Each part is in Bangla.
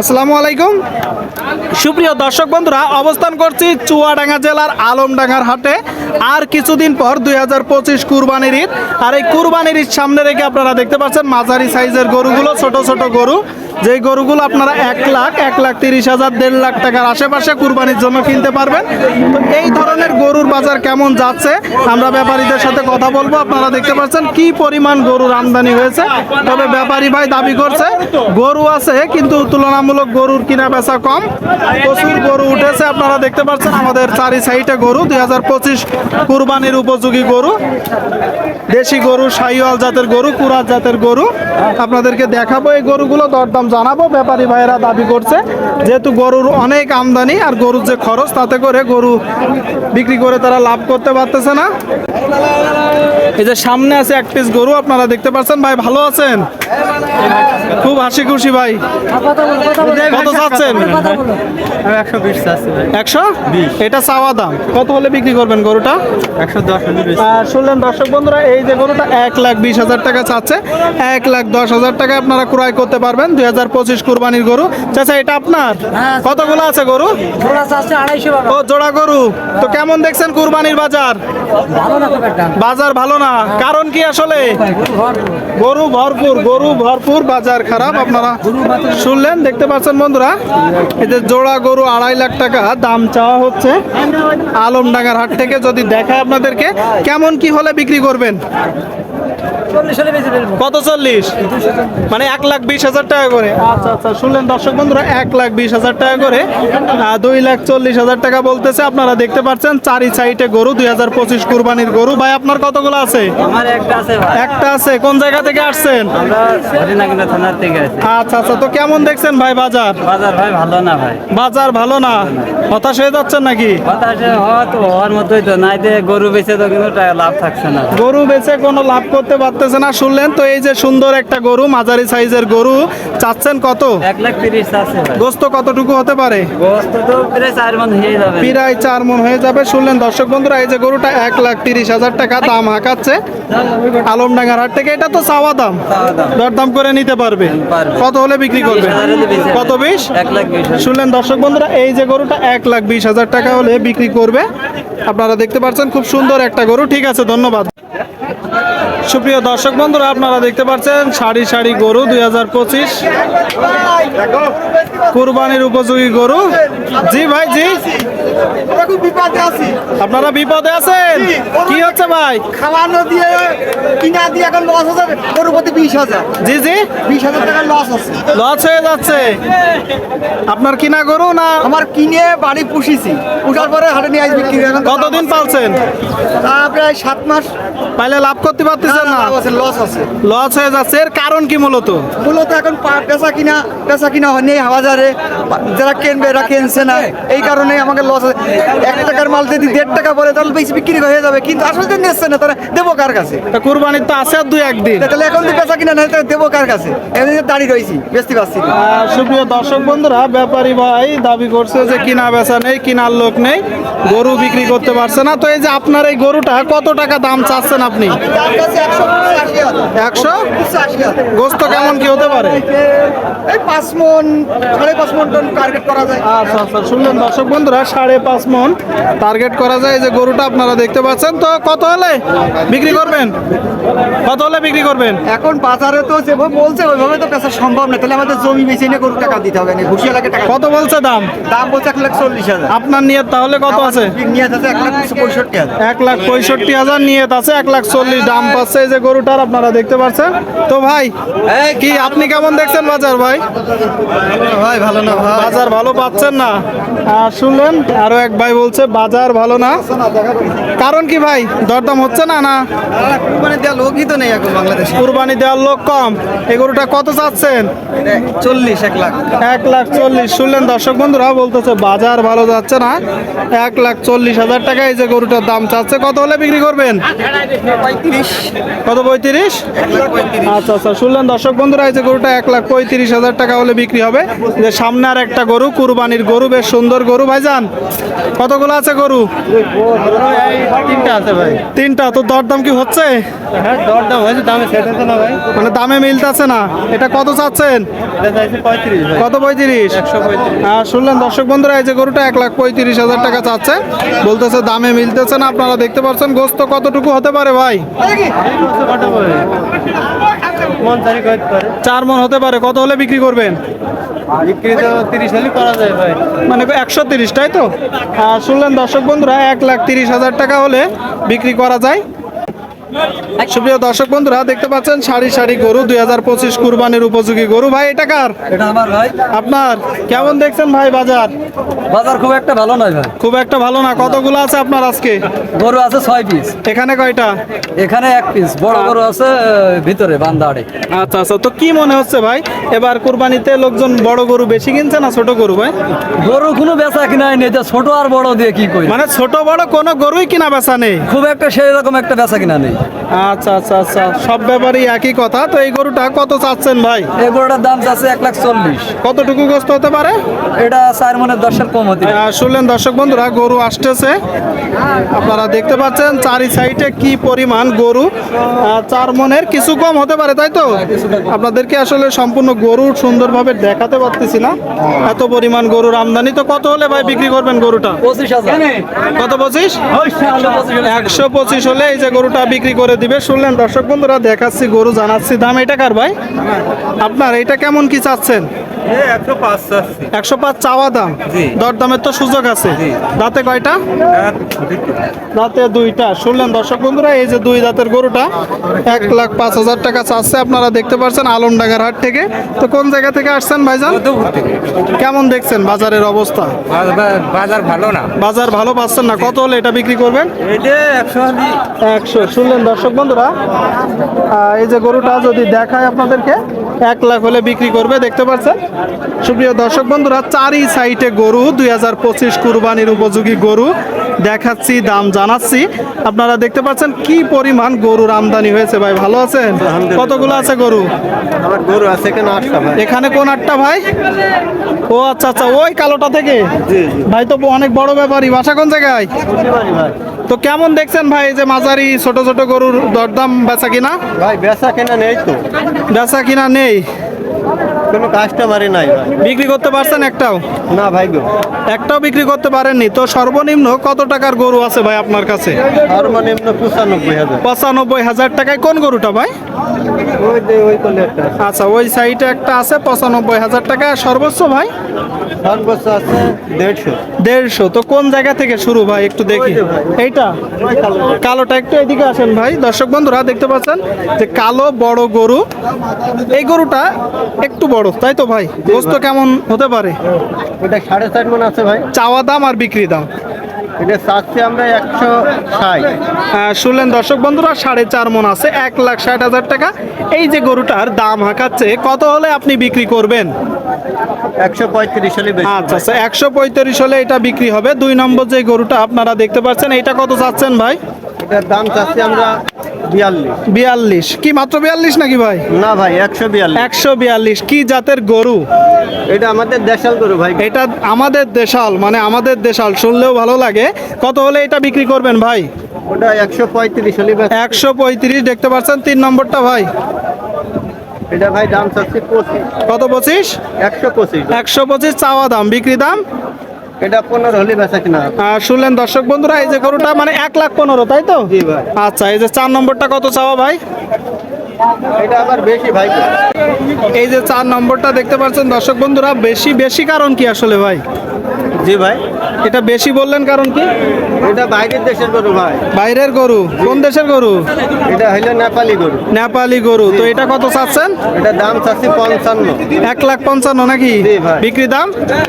আসসালামু আলাইকুম। সুপ্রিয় দর্শক বন্ধুরা, অবস্থান করছি চুয়াডাঙ্গা জেলার আলমডাঙ্গার হাটে। আর কিছুদিন পর দুই হাজার পঁচিশ কুরবানির ঈদ। আর এই কুরবানির ঈদ সামনে রেখে আপনারা দেখতে পাচ্ছেন মাঝারি সাইজের গরুগুলো, ছোট ছোট গরু। যেই গরুগুলো আপনারা এক লাখ এক লাখ তিরিশ হাজার, দেড় লাখ টাকার আশেপাশে কুরবানির জন্য কিনতে পারবেন। তো এই ধরনের গরুর বাজার কেমন যাচ্ছে? আমরা ব্যাপারীদের সাথে কথা বলব। আপনারা দেখতে পাচ্ছেন কি পরিমাণ গরুর আমদানি হয়েছে। তবে ব্যাপারী ভাই দাবি করছে, গরু আছে, কিন্তু তুলনামূলক গরুর কিনা বেচা কম। প্রচুর গরু উঠেছে, আপনারা দেখতে পাচ্ছেন আমাদের চারি সাইডে গরু, দুই হাজার পঁচিশ কুরবানির উপযোগী গরু। দেশি গরু, শাহিওয়াল জাতের গরু, কুরাত জাতের গরু। আপনাদেরকে দেখাবো এই গরুগুলো, দরদাম জানাব, ব্যাপারী ভাইয়েরা দাবি করছে। যেহেতু গরুর অনেক আমদানি আর গরুর যে খরচ, তাতে করে গরু বিক্রি করে তারা লাভ করতে পারতেছে না। এই যে সামনে আছে এক পিস গরু, আপনারা দেখতে পাচ্ছেন। ভাই, ভালো আছেন? খুব হাসি খুশি ভাই। কত চাচ্ছেন? একশো বিশ এটা চাওয়া দাম। কত হলে বিক্রি করবেন গরুটা? একশো দশ শুনলেন দর্শক বন্ধুরা এই যে গরুটা এক লাখ বিশ হাজার টাকা চাচ্ছে। এক লাখ দশ হাজার টাকা আপনারা ক্রয় করতে পারবেন। দুই হাজার পঁচিশ কুরবানির গরু। চাচা এটা আপনার? কতগুলো আছে গরু? ও জোড়া গরু। তো কেমন দেখছেন কুরবানির বাজার? বাজার ভালো না। কারণ কি আসলে? গরু ভরপুর। গরু ভরপুর বাজার খারাপ। আপনারা শুনলেন দেখতে পাচ্ছেন বন্ধুরা, এই যে জোড়া গরু আড়াই লাখ টাকা দাম চাওয়া হচ্ছে আলমডাঙ্গার হাট থেকে। যদি দেখায় আপনাদেরকে, কেমন কি হলে বিক্রি করবেন? কত চল্লিশ? মানে এক লাখ বিশ হাজার টাকা করে। আচ্ছা আচ্ছা শুনলেন দর্শক বন্ধুরা এক লাখ বিশ হাজার টাকা করে দুই লাখ চল্লিশ হাজার টাকা বলতেছে। আপনারা দেখতে পাচ্ছেন চারি সাইডে গরু দুই হাজার পঁচিশ কুরবানির গরু। ভাই আপনার কতগুলো আছে? একটা আছে ভাই। একটা আছে। কোন জায়গা থেকে আসছেন? আমরা হরিনাকিনা থানার থেকে আছি আচ্ছা আচ্ছা তো কেমন দেখছেন ভাই বাজার? বাজার ভাই ভালো না ভাই। বাজার ভালো না? হতাশ হয়ে যাচ্ছেন নাকি? হওয়ার মতোই তো। নাই গরু বেচে তো কিন্তু লাভ থাকছে না। গরু বেচে কোনো লাভ করতে পারতেছে না শুনলেন তো এই যে সুন্দর একটা গরু মাঝারি সাইজের গরু চাচ্ছেন কত? এক লাখ তিরিশ আছে গোস্ত কতটুকু হতে পারে? প্রায় চার মন হয়ে যাবে। শুনলেন দর্শক বন্ধুরা এই যে গরুটা এক লাখ তিরিশ হাজার টাকা দাম হাঁকাচ্ছে। আলমডাঙ্গার হাট থেকে এটা তো চাওয়া দাম। দরদাম করে নিতে পারবে। কত হলে বিক্রি করবে। কত বিশ? শুনলেন দর্শক বন্ধুরা এই যে গরুটা এক লাখ বিশ হাজার টাকা হলে বিক্রি করবে। আপনারা দেখতে পাচ্ছেন খুব সুন্দর একটা গরু। ঠিক আছে ধন্যবাদ। সুপ্রিয় দর্শক বন্ধুরা আপনারা দেখতে পাচ্ছেন সারি সারি গরু দুই হাজার পঁচিশ। কুরবানির উপযোগী গরু। জি ভাই জি। আপনারা বিপদে আছেন? কি হচ্ছে ভাই? খাওয়ানো দিয়ে কিনা দিয়ে এখন লস হাজার গরু প্রতি বিশ হাজার। জি জি। বিশ হাজার টাকা লস আছে লস হয়ে যাচ্ছে। আপনার কিনা গরু না? আমার কিনে বাড়ি পুষিছি। পুষার পরে হাটে নিয়ে আসবি এখন কতদিন পালছেন? তা প্রায় সাত মাস। পাইলে লাভ করতে পারতেছেন না? লস আছে। লস হয়ে যাচ্ছে। এর কারণ কি মূলত? মূলত এখন পা- কিনা পেশা কিনা নেই বাজারে যারা কিনবে এরা কিনছে না। এই কারণে আমাকে লস আছে এক টাকার মাল যদি দেড় টাকা বলে তাহলে বেশি বিক্রি হয়ে যাবে। কিন্তু আসলে যে নিচ্ছে না তারা দেবো কার কাছে? তা কুরবানির তো আছে আর দুই একদিন। তাহলে এখন যদি কিনা নেই তাহলে দেবো কার কাছে? এমনি দাঁড়িয়ে রয়েছি বেচতে পারছি সুপ্রিয় দর্শক বন্ধুরা ব্যাপারী ভাই দাবি করছে যে কিনা বেচা নেই কিনার লোক নেই গরু বিক্রি করতে পারছে না। তো এই যে আপনার এই গরুটা কত টাকা দাম চাচ্ছেন আপনি? একশো? গোস্ত কেমন কি হতে পারে? এই পাঁচ মন সাড়ে পাঁচ মন টন টার্গেট করা যায়। আচ্ছা আচ্ছা শুনলেন দর্শক বন্ধুরা সাড়ে পাঁচ মন টার্গেট করা যায়। যে গরুটা আপনারা দেখতে পাচ্ছেন তো কত হলে বিক্রি করবেন? কত হলে বিক্রি করবেন? এখন বাজারে তো যেভাবে বলছে ওইভাবে তো পেশা সম্ভব না। তাহলে আমাদের জমি বেশি নিয়ে গরু টাকা দিতে হবে না ঘুষিয়া লাগে টাকা কত বলছে দাম? দাম বলছে এক লাখ চল্লিশ হাজার। আপনার নিয়ত তাহলে কত আছে? নিয়ে যাচ্ছে এক লাখ পঁয়ষট্টি হাজার। এক লাখ পঁয়ষট্টি হাজার নিয়ত আছে এক লাখ চল্লিশ দাম পাচ্ছে এই যে গরুটার আপনারা দেখতে পাচ্ছেন তো ভাই কি আপনি কেমন দেখছেন বাজার ভাই? ভাই ভালো না বাজার ভালো পাচ্ছেন না? আর শুনলেন আরও এক ভাই বলছে বাজার ভালো না। কারণ কি ভাই দরদাম হচ্ছে না না? মানে দেওয়া লোকই তো নেই এখন বাংলাদেশে। কুরবানি দেওয়ার লোক কম। এই গরুটা কত চাচ্ছেন? চল্লিশ এক লাখ। এক লাখ চল্লিশ। শুনলেন দর্শক বন্ধুরা বলতেছে বাজার ভালো যাচ্ছে না। এক লাখ চল্লিশ হাজার টাকা এই যে গরুটার দাম চাচ্ছে। কত হলে বিক্রি করবেন? পঁয়ত্রিশ কত পঁয়ত্রিশ? আচ্ছা আচ্ছা শুনলেন দর্শক বন্ধুরা এই যে গরুটা এক লাখ পঁয়ত্রিশ হাজার টাকা হলে বিক্রি হবে। যে সামনে আর একটা গরু কুরবানির গরু বেশ সুন্দর গরু। ভাইজান কতগুলো আছে গরু? তিনটা আছে ভাই। তিনটা তো দরদাম কি হচ্ছে? হ্যাঁ দরদাম হয়েছে দামে সেট না ভাই। মানে দামে মিলতেছে না। এটা কত চাচ্ছেন? কত পঁয়ত্রিশ। আর শুনলেন দর্শক বন্ধুরা এই যে গরুটা এক লাখ পঁয়ত্রিশ হাজার টাকা চাচ্ছে। বলতেছে দামে মিলতেছে না আপনারা দেখতে পাচ্ছেন গোস্ত কতটুকু হতে পারে ভাই? চার মন হতে পারে। কত হলে বিক্রি করবেন? মানে একশো তিরিশ তাই তো? শুনলেন দর্শক বন্ধুরা এক লাখ তিরিশ হাজার টাকা হলে বিক্রি করা যায়। সুপ্রিয় দর্শক বন্ধুরা দেখতে পাচ্ছেন সারি সারি গরু দুই হাজার পঁচিশ কুরবানির উপযোগী গরু। ভাই এটা কার? আপনার? কেমন দেখছেন ভাই বাজার? বাজার খুব একটা ভালো নয় ভাই। খুব একটা ভালো না। কতগুলো আছে আপনার আজকে? গরু আছে ছয় পিস। এখানে কয়টা? এখানে এক পিস। বড় গরু আছে ভিতরে বান্দাড়ে আচ্ছা আচ্ছা। তো কি মনে হচ্ছে ভাই এবার কুরবানিতে লোকজন বড় গরু বেশি কিনছে না ছোট গরু ভাই? গরু কোনো বেচা কিনা নেই যে ছোট আর বড় দিয়ে কি করি? মানে ছোট বড় কোনো গরুই কিনা বেচা নেই? খুব একটা সেই রকম একটা বেচা কিনা নেই। আচ্ছা আচ্ছা আচ্ছা। সব ব্যাপারই একই কথা। তো এই গরুটা কত চাচ্ছেন ভাই? এই গরুটার দাম আছে এক লাখ চল্লিশ। কতটুকু গোস্ত হতে পারে? এটা চার মনের দশের কম হতে শুনলেন দর্শক বন্ধুরা গরু আসতেছে। আপনারা দেখতে পাচ্ছেন চারি সাইডে কি পরিমাণ গরু। চার মনের কিছু কম হতে পারে তাই তো? আপনাদেরকে আসলে সম্পূর্ণ গরু সুন্দরভাবে দেখাতে পারতেছি না। এত পরিমাণ গরুর আমদানি তো কত হলে ভাই বিক্রি করবেন গরুটা? পঁচিশ হাজার। কত পঁচিশ? একশো পঁচিশ হলে এই যে গরুটা বিক্রি করে দিবে। শুনলেন দর্শক বন্ধুরা দেখাচ্ছি গরু জানাচ্ছি দাম। এটা কার ভাই? আপনার এটা কেমন কি চাচ্ছেন? একশো পাঁচ চাওয়া দাম? জি। দরদামের তো সুযোগ আছে। দাঁতে কয়টা? দাঁতে দুইটা। শুনলেন দর্শক বন্ধুরা এই যে দুই দাঁতের গরুটা এক লাখ পাঁচ হাজার টাকা চাচ্ছে। আপনারা দেখতে পাচ্ছেন আলমডাঙ্গার হাট থেকে। তো কোন জায়গা থেকে আসছেন ভাইজান? কেমন দেখছেন বাজারের অবস্থা? বাজার ভালো না। বাজার ভালো পাচ্ছেন না। কত হলে এটা বিক্রি করবেন? একশো একশো। শুনলেন দর্শক বন্ধুরা এই যে গরুটা যদি দেখায় আপনাদেরকে এক লাখ হলে বিক্রি করবে দেখতে পাচ্ছেন? সুপ্রিয় দর্শক বন্ধুরা চারি সাইটে গরু দুই হাজার পঁচিশ কুরবানির উপযোগী গরু দেখাচ্ছি দাম জানাচ্ছি। আপনারা দেখতে পাচ্ছেন কি পরিমাণ গরুর আমদানি হয়েছে ভাই ভালো আছেন? কতগুলো আছে গরু? আমার গরু আছে কেন আটটা ভাই। এখানে কোন আটটা ভাই? ও আচ্ছা আচ্ছা ওই কালোটা থেকে? ভাই তো অনেক বড় ব্যাপারই বাসা কোন জায়গায়? তো কেমন দেখছেন ভাই যে মাঝারি ছোট ছোট গরুর দরদাম বেচা কিনা? ভাই বেচা কিনা নেই তো। বেচা কিনা নেই? কোনো কাস্টমারই নাই ভাই। বিক্রি করতে পারছেন একটাও? না ভাই গো। একটাও বিক্রি করতে পারেননি। তো সর্বনিম্ন কত টাকার গরু আছে ভাই আপনার কাছে? সর্বনিম্ন পঁচানব্বই হাজার। পঁচানব্বই হাজার টাকায় কোন গরুটা ভাই? ওই ওই একটা আচ্ছা ওই সাইডে একটা আছে পঁচানব্বই হাজার টাকা। সর্বোচ্চ ভাই? সর্বোচ্চ আছে দেড়শো। দেড়শো। তো কোন জায়গা থেকে শুরু ভাই? একটু দেখি। এইটা? কালোটা একটু এদিকে আসেন ভাই। দর্শক বন্ধুরা দেখতে পাচ্ছেন যে কালো বড় গরু। এই গরুটা একটু বড় তাই তো ভাই? গোস্ত কেমন হতে পারে? ওটা সাড়ে চার মন আছে ভাই। চাওয়া দাম আর বিক্রি দাম। এটা চাচ্ছি আমরা একশো ষাট। আহ, শুনলেন দর্শক বন্ধুরা সাড়ে চার মন আছে এক লাখ ষাট হাজার টাকা। এই যে গরুটার দাম হাঁকাচ্ছে কত হলে আপনি বিক্রি করবেন? একশো পঁয়ত্রিশ হলে আচ্ছা আচ্ছা একশো পঁয়ত্রিশ হলে এটা বিক্রি হবে। দুই নম্বর যে গরুটা আপনারা দেখতে পাচ্ছেন এটা কত চাচ্ছেন ভাই? এটার দাম চাচ্ছি আমরা বিয়াল্লিশ। বিয়াল্লিশ। কি মাত্র বিয়াল্লিশ নাকি ভাই? না ভাই একশো বিয়াল্লিশ। একশো বিয়াল্লিশ। কি জাতের গরু? এটা আমাদের দেশাল গরু ভাই। এটা আমাদের দেশাল মানে আমাদের দেশাল। শুনলেও ভালো লাগে। কত হলে এটা বিক্রি করবেন ভাই? ওটা একশো পঁয়ত্রিশ হলে। একশো পঁয়ত্রিশ দেখতে পাচ্ছেন তিন নম্বরটা ভাই। এটা ভাই দাম চাচ্ছি পঁচিশ। কত পঁচিশ? একশো পঁচিশ। একশো পঁচিশ চাওয়া দাম। বিক্রি দাম? এটা পনেরো হলে বেচা কিনা শুনলেন দর্শক বন্ধুরা এই যে গরুটা মানে এক লাখ পনেরো তাই তো? আচ্ছা এই যে চার নম্বরটা কত চাওয়া ভাই? এটা আবার বেশি ভাই। এই যে চার নম্বরটা দেখতে পাচ্ছেন দর্শক বন্ধুরা বেশি বেশি কারণ কি আসলে ভাই? জি ভাই। এটা বেশি বললেন কারণ কি? এটা বাইরের দেশের গরু ভাই। বাইরের গরু? কোন দেশের গরু? এটা হইল নেপালি গরু। নেপালি গরু। তো এটা কত চাচ্ছেন? এটা দাম চাচ্ছি পঞ্চান্ন। এক লাখ পঞ্চান্ন নাকি? জি ভাই। বিক্রি দাম?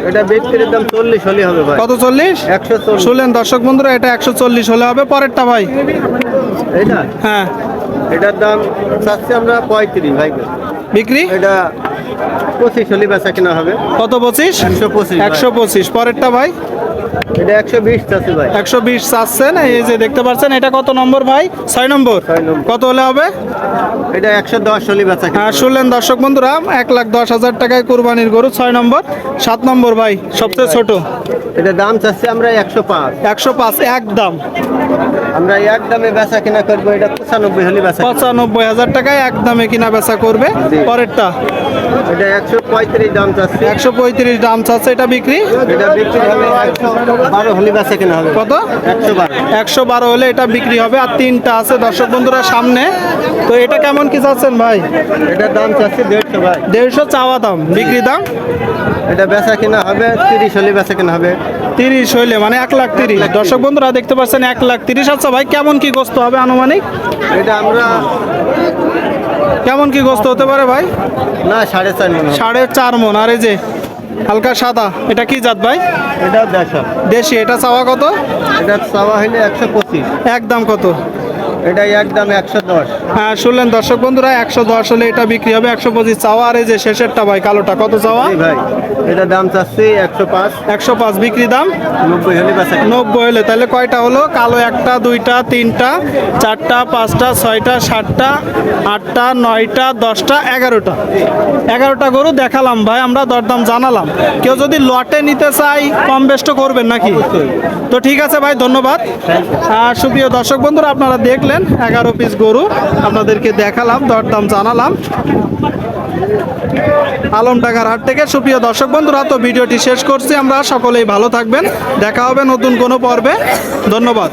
এটা বিক্রির দাম চল্লিশ হলে হবে ভাই। কত চল্লিশ? একশো শুনলেন দর্শক বন্ধুরা এটা একশো চল্লিশ হলে হবে পরেরটা ভাই। এটা? হ্যাঁ। এটার দাম চাচ্ছি আমরা পঁয়ত্রিশ ভাই। বিক্রি? এটা পঁচিশ হলে বেচা কিনা হবে। কত পঁচিশ? একশো পঁচিশ একশো পঁচিশ। পরেরটা ভাই? এটা একশো বিশ চাচ্ছে ভাই। একশো বিশ চাচ্ছেন। এই যে দেখতে পাচ্ছেন এটা কত নম্বর ভাই? ছয় নম্বর। কত হলে হবে? এটা একশো দশ হলি বেচা হ্যাঁ শুনলেন দর্শক বন্ধুরা এক লাখ দশ হাজার টাকায় কুরবানির গরু ছয় নম্বর সাত নম্বর ভাই সবচেয়ে ছোট। এটা দাম চাচ্ছি আমরা একশো পাঁচ। একশো পাঁচ একদম আমরা এক দামে বেচা কিনা করব এটা পঁচানব্বই হলি বেচা পঁচানব্বই হাজার টাকায় একদমে কিনা বেচা করবে। পরেরটা। এটা একশো পঁয়ত্রিশ দাম চাচ্ছি। একশো পঁয়ত্রিশ দাম চাচ্ছে এটা বিক্রি? এটা বিক্রি হবে একশো বারো হলি বেচা কিনা হবে। কত? একশো বারো। একশো বারো হলে এটা বিক্রি হবে আর তিনটা আছে দর্শক বন্ধুরা সামনে। তো এটা কেমন কি চাচ্ছেন ভাই? এটার দাম চাচ্ছি দেড়শো ভাই। দেড়শো চাওয়া দাম বিক্রি দাম? এটা বেচা কিনা হবে তিরিশ হলি বেচা কিনা হবে। তিরিশ হইলে মানে এক লাখ তিরিশ। দর্শক বন্ধুরা দেখতে পাচ্ছেন এক লাখ তিরিশ। আচ্ছা ভাই কেমন কি গোস্ত হবে আনুমানিক? এটা আমরা কেমন কি গোস্ত হতে পারে ভাই? না সাড়ে চার মন। সাড়ে চার মন। আর এই যে হালকা সাদা এটা কি জাত ভাই? এটা দেশি। এটা চাওয়া কত? এটা চাওয়া হইলে একশো পঁচিশ। একদম কত? এটা একদম একশো দশ। হ্যাঁ শুনলেন দর্শক বন্ধুরা একশো দশ হলে এটা বিক্রি হবে। একশো পঁচিশ চাওয়া আর এই যে শেষেরটা ভাই কালোটা কত চাওয়া? ভাই এটা দাম চাচ্ছি একশো পাঁচ। একশো পাঁচ বিক্রি দাম? নব্বই হলে নব্বই হলে তাহলে কয়টা হলো? কালো একটা দুইটা তিনটা চারটা পাঁচটা ছয়টা সাতটা আটটা নয়টা দশটা এগারোটা। এগারোটা গরু দেখালাম ভাই আমরা দরদাম জানালাম। কেউ যদি লটে নিতে চাই কম বেষ্ট করবেন নাকি? তো ঠিক আছে ভাই ধন্যবাদ। আর সুপ্রিয় দর্শক বন্ধুরা আপনারা দেখলেন এগারো পিস গরু আপনাদেরকে দেখালাম, দরদাম জানালাম। আলমডাঙ্গার হাট থেকে সুপ্রিয় দর্শক বন্ধুরা, তো ভিডিওটি শেষ করছি আমরা, সকলেই ভালো থাকবেন, দেখা হবে নতুন কোনো পর্বে, ধন্যবাদ।